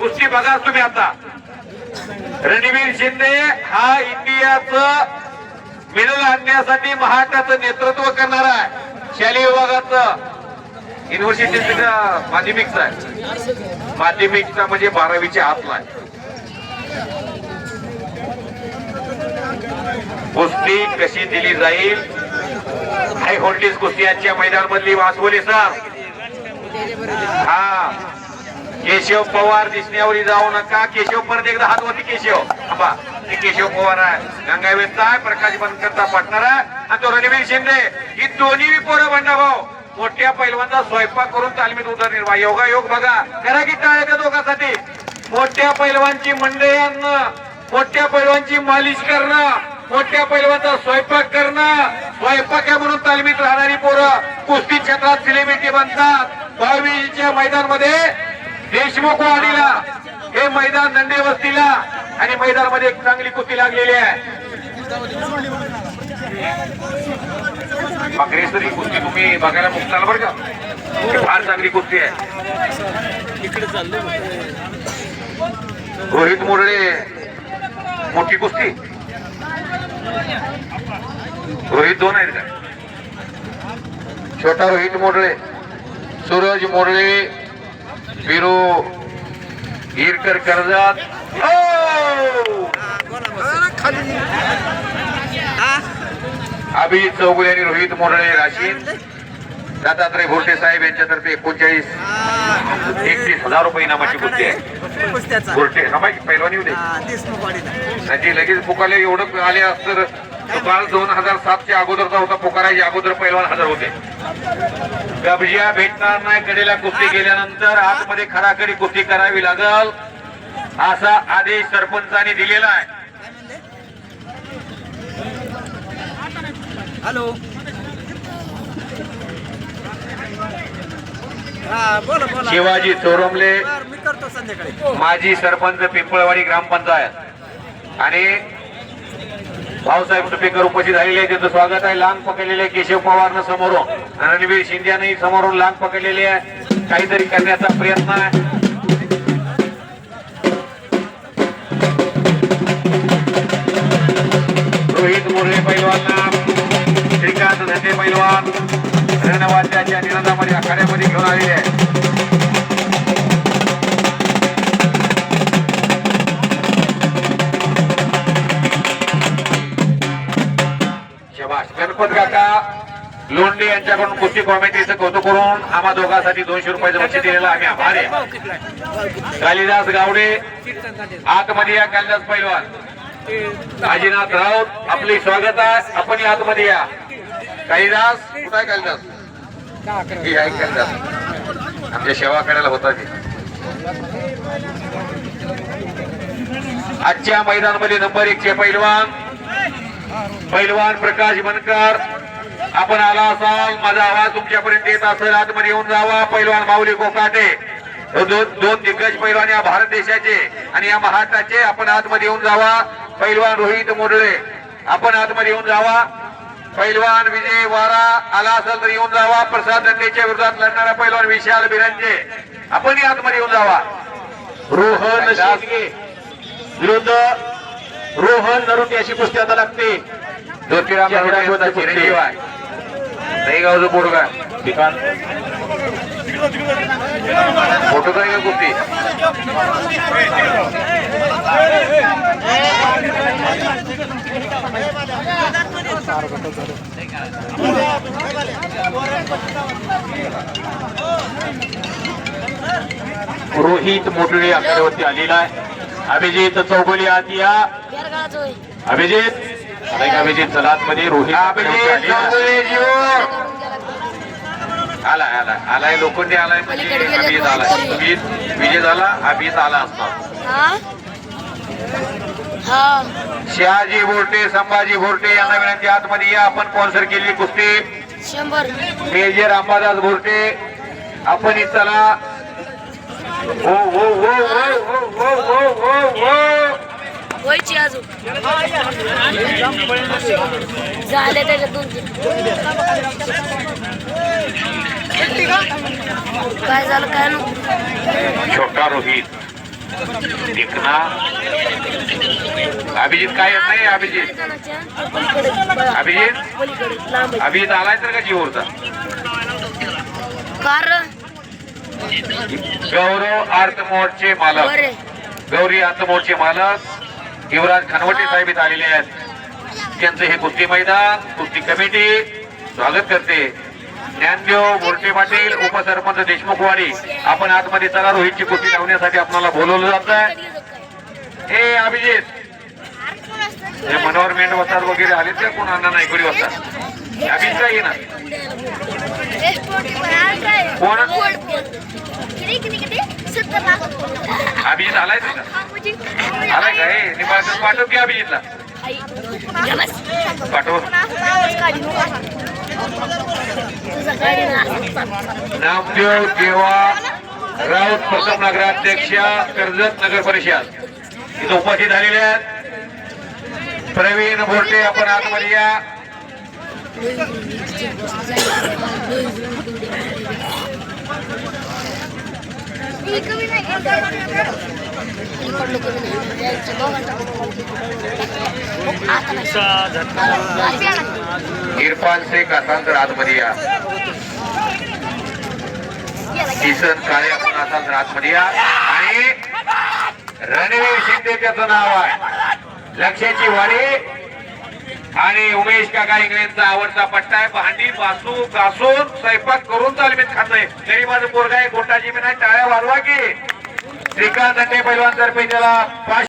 कुस्ती बघा तुम्ही आता. रणवीर शिंदे हा इंडियाचं मेडल आणण्यासाठी महाराष्ट्राचं नेतृत्व करणार आहे. शालेय विभागाचं. युनिव्हर्सिटीचं माध्यमिकचं आहे. माध्यमिकचा म्हणजे बारावीच्या आतला आहे. कुस्ती कशी दिली जाईल? हाय व्होल्टेज कुस्ती आजच्या मैदानामधली वासवली सर हा. केशव पवार दिसण्यावरी जाऊ नका. केशव परत एकदा हात होती केशव. थांबा. ते केशव पवार आहे. गंगावेदचा आहे प्रकाश बनकरचा पार्टनर आहे. आणि तो रणवीर शिंदे. ही दोन्ही पोरं बंडा भाऊ. मोठ्या पैलवानचा स्वयंपाक करून तालमीत उदरनिर्वाह योगा योग बघा. करा की टाळ्या त्या दोघांसाठी. मोठ्या पैलवानची मंडळांना मोठ्या पैलवानची मालिश करणं. मोठ्या पैलवानचा स्वयंपाक करणं. स्वयंपाक आहे म्हणून तालमीत राहणारी पोरं कुस्ती क्षेत्रात सेलिब्रिटी बनतात. भावीच्या मैदानमध्ये देशमुख वाडीला हे मैदान दंडे वस्तीला आणि मैदानामध्ये एक चांगली कुस्ती लागलेली आहे. बकरेश्वरी कुस्ती तुम्ही बघायला मुक्ताल बरं का? फार चांगली कुस्ती आहे. रोहित मोरळे मोठी कुस्ती. रोहित दोन आहेत का? छोटा रोहित मोरळे सूरज मोरळे विरो गिरकर कर्जत. हो! अभिजित चौगुले आणि रोहित मोरळे राशीद. दत्तात्रय भोरटे साहेब यांच्यातर्फे एकोणचाळीस. एकतीस हजार रुपये इनामाची कुस्ती आहे. कुस्त्याचा? समाज पैलवानी होते. लगेच पुकारले एवढं आले असतं काल दोन हजार सातच्या अगोदरचा होता पुकाराच्या अगोदर पैलवान हजर होते. कब्जिया भेटणार नाही कडेला कुस्ती केल्यानंतर आतमध्ये खराखरी कुस्ती करावी लागल असा आदेश सरपंचाने दिलेला आहे. हॅलो? शिवाजी चोरमले माजी सरपंच पिंपळवाडी ग्रामपंचायत. आणि भाऊसाहेब सुपेकर उपस्थित झालेले त्यांचं स्वागत आहे. लांग पकडलेले केशव पवारनं समोरून. रणवीर शिंदेने समोरून लांग पकडलेली आहे. काहीतरी करण्याचा प्रयत्न आहे. लोंढे यांच्याकडून कुस्ती कॉमेंट्रीचं कौतुक करून आम्हा दोघांसाठी दोनशे रुपयाचं बक्षीस दिलेलं आम्ही आभार आहे. कालिदास गावडे आतमध्ये या कालिदास पैलवान. काजीनाथ राऊत आपले स्वागत आहे. आपण आतमध्ये या. कालिदास कुठं कालिदास? हे आहे कालिदास. आमच्या सेवा करायला होता ते आजच्या मैदानामध्ये नंबर एक चे पैलवान. पैलवान प्रकाश बनकर. आपण आला असाल माझा आवाज तुमच्यापर्यंत येत असेल आतमध्ये येऊन जावा. पैलवान माऊली कोकाटे. दोन दिग्गज पैलवान या भारत देशाचे आणि या महाराष्ट्राचे. आपण आतमध्ये येऊन जावा. पैलवान रोहित मोडळे. आपण आतमध्ये येऊन जावा. पैलवान विजय वारा आला असेल तर येऊन जावा. प्रसाद दंडेच्या विरोधात लढणारा पैलवान विशाल बिरंजे. आपणही आतमध्ये येऊन जावा. रोहन शेटगे विरुद्ध रोहन नरुटे अशी कुस्ती आता लागते. ज्योतिराम नरुटे चिरंजीव आहे दहीगावचं पोरगा ठिकाण? फोटो काय कुस्ती रोहित मोटळे आकड्यावरती आलेला आहे. अभिजित चौगुले आत या. अभिजित? अरे अभिजित चला मध्ये रोहित अभिजित आलाय आलाय. आलाय लोखंडे आलाय म्हणजे अभिजित आलाय अभिजित विजय झाला अभिजित आला असता. हा? शहाजी बोरटे संभाजी बोरटे यांना विनंती आतमध्ये या आपण स्पॉन्सर केलेली कुस्ती. शंभर. मेजर अंबादास बोरटे आपण इथं चला. हो हो हो हो हो हो हो हो व्हायची अजून. झाले त्याच्यात दोन तीन काय झालं काय छोटा रोहित. टिकना अभिजित काय येत नाही अभिजित? अभिजित? पलीकडे लांब आहे. अभिजित आलाय तर का जीवरचा? गौरव आर्थमोडचे मालक. बरे. गौरी आर्थमोडचे मालक. युवराज खानवटे साहेब इथं आलेले आहेत. त्यांचं हे कुस्ती मैदान कुस्ती कमिटी. स्वागत करते. ज्ञानदेव मोर्चे पाटील उपसरपंच देशमुखवाडी आपण आतमध्ये चला रोहितची कुस्ती लावण्यासाठी आपल्याला बोलवलं जात आहे हे अभिजित. हे मनोहर मेंढ वसार वगैरे आले ते कोण अण्णा नायकुडी वसार अभिजित काय ना कोण? अभिजित आलाय तुझा. आलाय का? हे निंबाळकर पाठव की अभिजितला. पाठव. नामदेव देवा राऊत प्रथम नगराध्यक्ष कर्जत नगर परिषद. इथं उपस्थित झालेले आहेत. प्रवीण भोरटे आपण आतमध्ये या. इरफान शेख असाल तर आतमध्ये या. किसन काळे आपण असाल तर आतमध्ये या. आणि रणवीर शिंदे त्याचं नाव आहे. लक्षाची वाडी आणि उमेश काका इंगळेंचा आवडता पट्टा आहे. भांडी बासू घासून स्वयंपाक करून चालमीत खातोय तरी माझं पोरगा आहे गोटाची मी नाही टाळ्या वाढवा की. श्रीकांत अंडे पैलवान तर्फे त्याला पाच